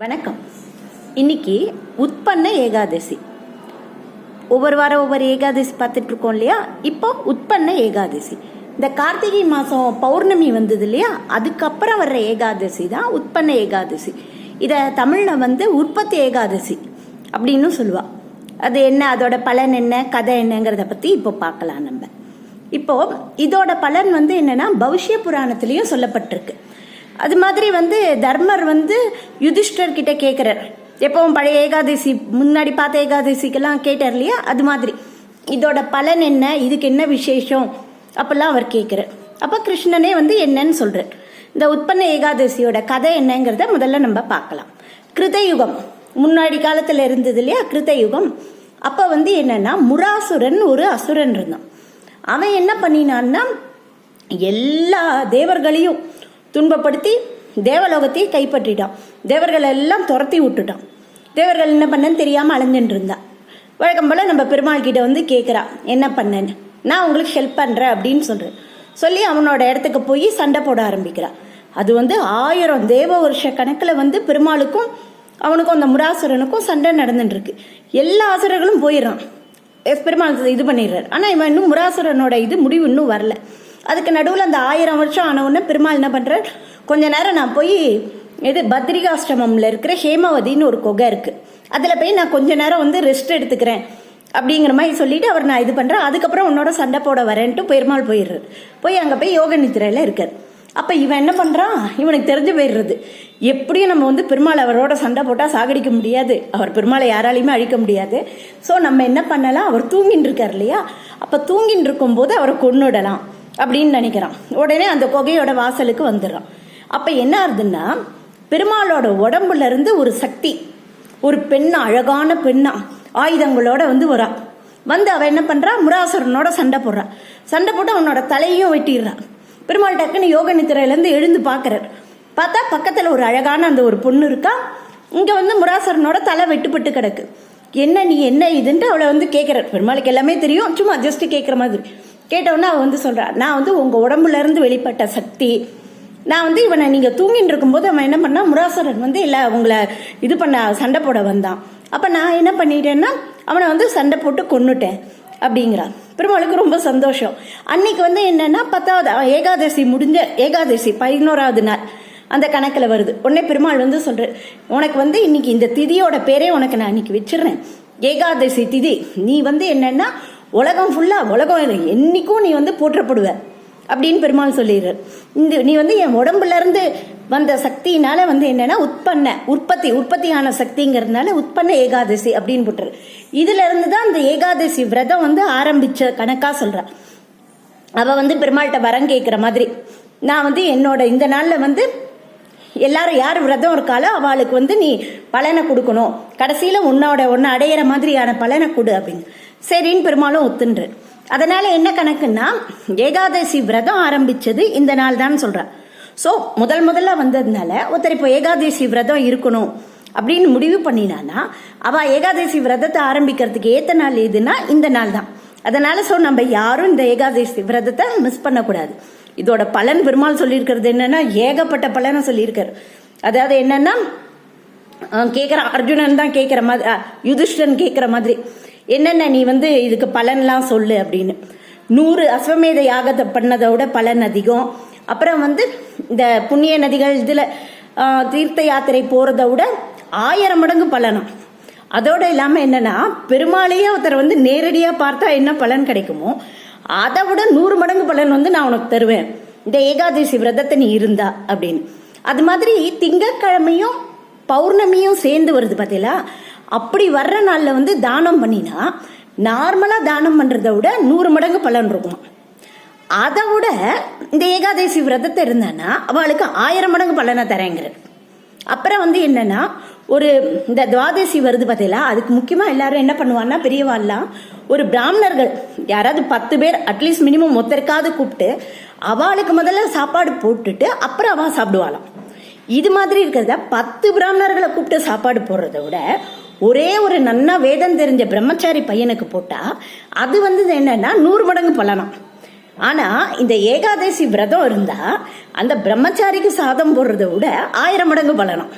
வணக்கம். இன்னைக்கு உற்பன்ன ஏகாதசி. ஒவ்வொரு வாரம் ஒவ்வொரு ஏகாதசி பார்த்துட்டு இருக்கோம் இல்லையா? இப்போ உற்பன்ன ஏகாதசி. இந்த கார்த்திகை மாதம் பௌர்ணமி வந்தது இல்லையா? அதுக்கப்புறம் வர்ற ஏகாதசி தான் உற்பன்ன ஏகாதசி. இதை தமிழில் வந்து உற்பத்தி ஏகாதசி அப்படின்னு சொல்லுவா. அது என்ன? அதோட பலன் என்ன? கதை என்னங்கிறத பற்றி இப்போ பார்க்கலாம் நம்ம. இப்போ இதோட பலன் வந்து என்னன்னா பவிஷ்ய புராணத்திலையும் சொல்லப்பட்டிருக்கு. அது மாதிரி வந்து தர்மர் வந்து யுதிஷ்டர் கிட்ட கேட்குறார் எப்பவும் பழைய ஏகாதசி முன்னாடி பார்த்த ஏகாதசிக்கெல்லாம் கேட்டார் இல்லையா? அது மாதிரி. இதோட பலன் என்ன? இதுக்கு என்ன விசேஷம்? அப்பெல்லாம் அவர் கேட்குறார் அப்போ கிருஷ்ணனே வந்து என்னன்னு சொல்கிறார் இந்த உற்பன்ன ஏகாதசியோட கதை என்னங்கிறத முதல்ல நம்ம பார்க்கலாம். கிருதயுகம். முன்னாடி காலத்தில் இருந்தது இல்லையா? கிருதயுகம். அப்போ வந்து என்னன்னா முராசுரன் ஒரு அசுரன் இருந்தான். அவன் என்ன பண்ணினான்னா எல்லா தேவர்களையும் துன்பப்படுத்தி தேவலோகத்தையும் கைப்பற்றிட்டான். தேவர்கள் எல்லாம் துரத்தி விட்டுட்டான். தேவர்கள் என்ன பண்ணன்னு தெரியாமல் அலைஞ்சுட்டு இருந்தான் வழக்கம் போல் நம்ம பெருமாள் கிட்ட வந்து கேட்குறா என்ன பண்ணேன்னு? நான் உங்களுக்கு ஹெல்ப் பண்ணுறேன் அப்படின்னு சொல்கிறேன் சொல்லி அவனோட இடத்துக்கு போய் சண்டை போட ஆரம்பிக்கிறான் அது வந்து ஆயிரம் தேவ வருஷ கணக்கில் வந்து பெருமாளுக்கும் அவனுக்கும் அந்த முராசுரனுக்கும் சண்டை நடந்துட்டுருக்கு எல்லா அசுரர்களும் போயிடுறான். எஸ் பெருமாள் இது பண்ணிடுறாரு. ஆனால் இவன் இன்னும் முராசுரனோட இது முடிவு இன்னும் வரல. அதுக்கு நடுவில் அந்த ஆயிரம் வருஷம் ஆனவுடனே பெருமாள் என்ன பண்ணுறார் கொஞ்ச நேரம் நான் போய் இது பத்ரிகாஷ்டமம்ல இருக்கிற ஹேமாவதின்னு ஒரு குகை இருக்குது அதில் போய் நான் கொஞ்ச நேரம் வந்து ரெஸ்ட் எடுத்துக்கிறேன் அப்படிங்கிற மாதிரி சொல்லிட்டு அவர் நான் இது பண்ணுறேன் அதுக்கப்புறம் உன்னோட சண்டை போட வரேன்ட்டு பெருமாள் போயிடுறாரு. போய் அங்கே போய் யோக நித்திரையில் இருக்கார். அப்போ இவன் என்ன பண்ணுறான் இவனுக்கு தெரிஞ்சு போயிடுறது. எப்படியும் நம்ம வந்து பெருமாள் அவரோட சண்டை போட்டால் சாகடிக்க முடியாது. அவர் பெருமாளை யாராலையுமே அழிக்க முடியாது. ஸோ நம்ம என்ன பண்ணலாம்? அவர் தூங்கின்னு இருக்கார் இல்லையா? அப்போ தூங்கின்னு இருக்கும்போது அவரை கொண்டுடலாம் அப்படின்னு நினைக்கிறான். உடனே அந்த குகையோட வாசலுக்கு வந்துடுறான். அப்போ என்ன ஆகுதுன்னா பெருமாளோட உடம்புல இருந்து ஒரு சக்தி ஒரு பெண்ணா அழகான பெண்ணா ஆயுதங்களோட வந்து வரா வந்து அவன் என்ன பண்ணுறா முராசுரனோட சண்டை போடுறா. சண்டை போட்டு அவனோட தலையையும் வெட்டிடுறான் பெருமாள் டக்குன்னு யோக நித்திரையிலேருந்து எழுந்து பார்க்குறார். பார்த்தா பக்கத்தில் ஒரு அழகான அந்த ஒரு பொண்ணு இருக்கா? இங்கே வந்து முராசரனோட தலை வெட்டுப்பட்டு கிடக்கு. என்ன நீ என்ன இதுன்ட்டு அவளை வந்து கேட்கிறார் பெருமாளுக்கு எல்லாமே தெரியும். சும்மா ஜஸ்ட்டு கேட்குற மாதிரி. கேட்டவுடனே அவ வந்து சொல்கிறா நான் வந்து உங்கள் உடம்புல இருந்து வெளிப்பட்ட சக்தி. நான் வந்து இவனை நீங்கள் தூங்கிட்டு இருக்கும்போது அவன் என்ன பண்ணா முராசுரன் வந்து இல்லை உங்களை இது பண்ண சண்டை போட வந்தான். அப்போ நான் என்ன பண்ணிட்டேன்னா அவனை வந்து சண்டை போட்டு கொண்டுட்டேன் அப்படிங்கிறான் பெருமாளுக்கு ரொம்ப சந்தோஷம். அன்னைக்கு வந்து என்னன்னா பத்தாவது ஏகாதசி முடிஞ்ச ஏகாதசி பதினோராவது நாள் அந்த கணக்கில் வருது. உடனே பெருமாள் வந்து சொல்ற உனக்கு வந்து இன்னைக்கு இந்த திதியோட பேரே உனக்கு நான் இன்னைக்கு வச்சிடுறேன். ஏகாதசி திதி நீ வந்து என்னன்னா உலகம் ஃபுல்லா உலகம் என்னைக்கும் நீ வந்து போற்றப்படுவ அப்படின்னு பெருமாள் சொல்லிடுறார். இந்த நீ வந்து என் உடம்புல இருந்து வந்த சக்தியினால வந்து என்னன்னா உற்பன்ன உற்பத்தி உற்பத்தியான சக்திங்கிறதுனால உற்பன்ன ஏகாதசி அப்படின்னு போட்டுரு. இதுல இருந்து தான் அந்த ஏகாதசி விரதம் வந்து ஆரம்பிச்ச கணக்கா சொல்றா. அவ வந்து பெருமாள்கிட்ட வரம் கேட்குற மாதிரி. நான் வந்து என்னோட இந்த நாள்ல வந்து எல்லாரும் யார் விரதம் இருக்காளோ அவளுக்கு வந்து நீ பலனை கொடுக்கணும். கடைசியில் உன்னோட ஒன்று அடையிற மாதிரியான பலனை கொடு அப்படின்னு. சரின்னு பெருமாளும் ஒத்துன்று. அதனால என்ன கணக்குன்னா ஏகாதசி விரதம் ஆரம்பிச்சது இந்த நாள் தான் சொல்கிறேன் ஸோ முதல் முதல்ல வந்ததுனால ஒருத்தர் இப்போ ஏகாதசி விரதம் இருக்கணும் அப்படின்னு முடிவு பண்ணினானா அவள் ஏகாதசி விரதத்தை ஆரம்பிக்கிறதுக்கு ஏற்ற நாள் எதுனா இந்த நாள் தான். அதனால ஸோ நம்ம யாரும் இந்த ஏகாதசி விரதத்தை மிஸ் பண்ணக்கூடாது. இதோட பலன் பெருமாள் சொல்லியிருக்கிறது என்னன்னா ஏகப்பட்ட பலனை சொல்லியிருக்காரு. அதாவது என்னன்னா கேட்குற கேட்குறான் அர்ஜுனன் தான் கேட்குற மாதிரி யுதிஷ்டன் கேட்குற மாதிரி. என்னென்ன நீ வந்து இதுக்கு பலன்லாம் சொல்லு அப்படின்னு. நூறு அஸ்வமேத யாகத்தை பண்ணதை விட பலன் அதிகம். அப்புறம் வந்து இந்த புண்ணிய நதிகள் இதில் தீர்த்த யாத்திரை போகிறத விட ஆயிரம் மடங்கு பலனும் அதோடு இல்லாமல் என்னென்னா பெருமாளையே ஒருத்தர் வந்து நேரடியாக பார்த்தா என்ன பலன் கிடைக்குமோ அதை விட நூறு மடங்கு பலன் வந்து நான் உனக்கு தருவேன். இந்த ஏகாதசி விரதத்தை நீ இருந்தா அப்படின்னு. அது மாதிரி திங்கட்கிழமையும் பௌர்ணமியும் சேர்ந்து வருது பார்த்தீங்களா அப்படி வர்ற நாளில் வந்து தானம் பண்ணினா நார்மலாக தானம் பண்ணுறதை விட நூறு மடங்கு பலன் இருக்குமா. அதை விட இந்த ஏகாதசி விரதத்தை இருந்தானா அவளுக்கு ஆயிரம் மடங்கு பலனை தரேங்கிறது அப்புறம் வந்து என்னன்னா ஒரு இந்த துவாதசி வருது பார்த்தீங்களா அதுக்கு முக்கியமாக எல்லாரும் என்ன பண்ணுவாங்கன்னா பெரியவாள்லாம் ஒரு பிராமணர்கள் யாராவது பத்து பேர் அட்லீஸ்ட் மினிமம் ஒருத்தருக்காவது கூப்பிட்டு அவளுக்கு முதல்ல சாப்பாடு போட்டுட்டு அப்புறம் அவன் சாப்பிடுவாளாம். இது மாதிரி இருக்கிறத பத்து பிராமணர்களை கூப்பிட்டு சாப்பாடு போடுறத விட ஒரே ஒரு நன்னா வேதம் தெரிஞ்ச பிரம்மச்சாரி பையனுக்கு போட்டால் அது வந்து என்னன்னா நூறு மடங்கு பலனாம் ஆனா இந்த ஏகாதசி விரதம் இருந்தா அந்த பிரம்மச்சாரிக்கு சாதம் போடுறதை விட ஆயிரம் மடங்கு பலனும்.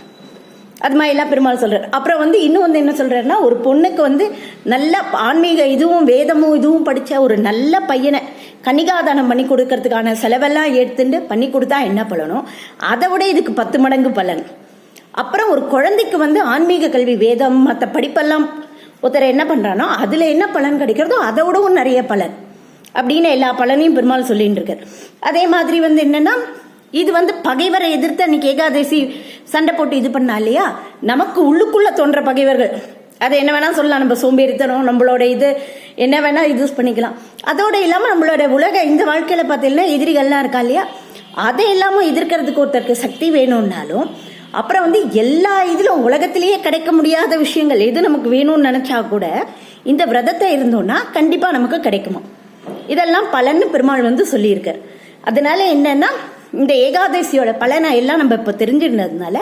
அது மாதிரிலாம் பெருமாள் சொல்கிறார் அப்புறம் வந்து இன்னும் வந்து என்ன சொல்றாருன்னா ஒரு பொண்ணுக்கு வந்து நல்ல ஆன்மீக இதுவும் வேதமும் இதுவும் படிச்ச ஒரு நல்ல பையனை கன்னிகாதானம் பண்ணி கொடுக்கறதுக்கான செலவெல்லாம் எடுத்துட்டு பண்ணி கொடுத்தா என்ன பலனும் அதை விட இதுக்கு பத்து மடங்கு பலன். அப்புறம் ஒரு குழந்தைக்கு வந்து ஆன்மீக கல்வி வேதம் மற்ற படிப்பெல்லாம் ஒருத்தர் என்ன பண்றானோ அதுல என்ன பலன் கிடைக்கிறதோ அதை விடவும் நிறைய பலன். அப்படின்னு எல்லா பலனையும் பெருமாள் சொல்லிட்டு இருக்கார். அதே மாதிரி வந்து என்னன்னா இது வந்து பகைவரை எதிர்த்து அன்னைக்கு ஏகாதசி சண்டை போட்டு இது பண்ணா இல்லையா? நமக்கு உள்ளுக்குள்ள தோன்ற பகைவர்கள். அது என்ன வேணா சொல்லலாம். நம்ம சோம்பேறித்தனம் நம்மளோட இது என்ன வேணா யூஸ் பண்ணிக்கலாம். அதோட இல்லாம நம்மளோட உலக இந்த வாழ்க்கையில பார்த்தீங்கன்னா எதிரிகள்லாம் இருக்கா இல்லையா? அதை இல்லாம எதிர்க்கிறதுக்கு ஒருத்தருக்கு சக்தி வேணும்னாலும் அப்புறம் வந்து எல்லா இதிலும் உலகத்திலேயே கிடைக்க முடியாத விஷயங்கள் எது நமக்கு வேணும்னு நினைச்சா கூட இந்த விரதத்தை இருந்தோம்னா கண்டிப்பா நமக்கு கிடைக்குமா இதெல்லாம் பலன்னு பெருமாள் வந்து சொல்லியிருக்கார் அதனால என்னன்னா இந்த ஏகாதசியோட பலனை எல்லாம் நம்ம இப்போ தெரிஞ்சிருந்ததுனால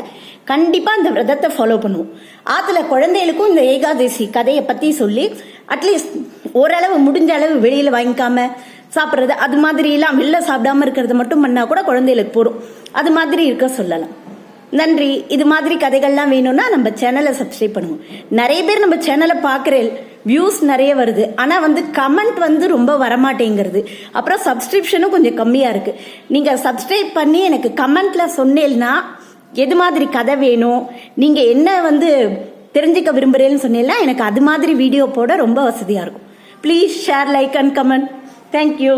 கண்டிப்பாக இந்த விரதத்தை ஃபாலோ பண்ணுவோம். ஆற்றுல குழந்தைகளுக்கும் இந்த ஏகாதசி கதையை பற்றி சொல்லி அட்லீஸ்ட் ஓரளவு முடிஞ்ச அளவு வெளியில் வாங்கிக்காம சாப்பிட்றது அது மாதிரி எல்லாம் வெளில சாப்பிடாம இருக்கிறது மட்டும் பண்ணால் கூட குழந்தைகளுக்கு போடும் அது மாதிரி இருக்க சொல்லலாம். நன்றி. இது மாதிரி கதைகள்லாம் வேணும்னா நம்ம சேனலை சப்ஸ்கிரைப் பண்ணுவோம். நிறைய பேர் நம்ம சேனலை பார்க்குறேன் வியூஸ் நிறைய வருது. ஆனால் வந்து கமெண்ட் வந்து ரொம்ப வரமாட்டேங்கிறது. அப்புறம் சப்ஸ்கிரிப்ஷனும் கொஞ்சம் கம்மியாக இருக்குது நீங்கள் சப்ஸ்கிரைப் பண்ணி எனக்கு கமெண்ட்டில் சொன்னேன்னா எது மாதிரி கதை வேணும்? நீங்கள் என்ன வந்து தெரிஞ்சுக்க விரும்புகிறேன்னு சொன்னீங்கன்னா எனக்கு அது மாதிரி வீடியோ போட ரொம்ப வசதியாக இருக்கும். Please share like and comment thank you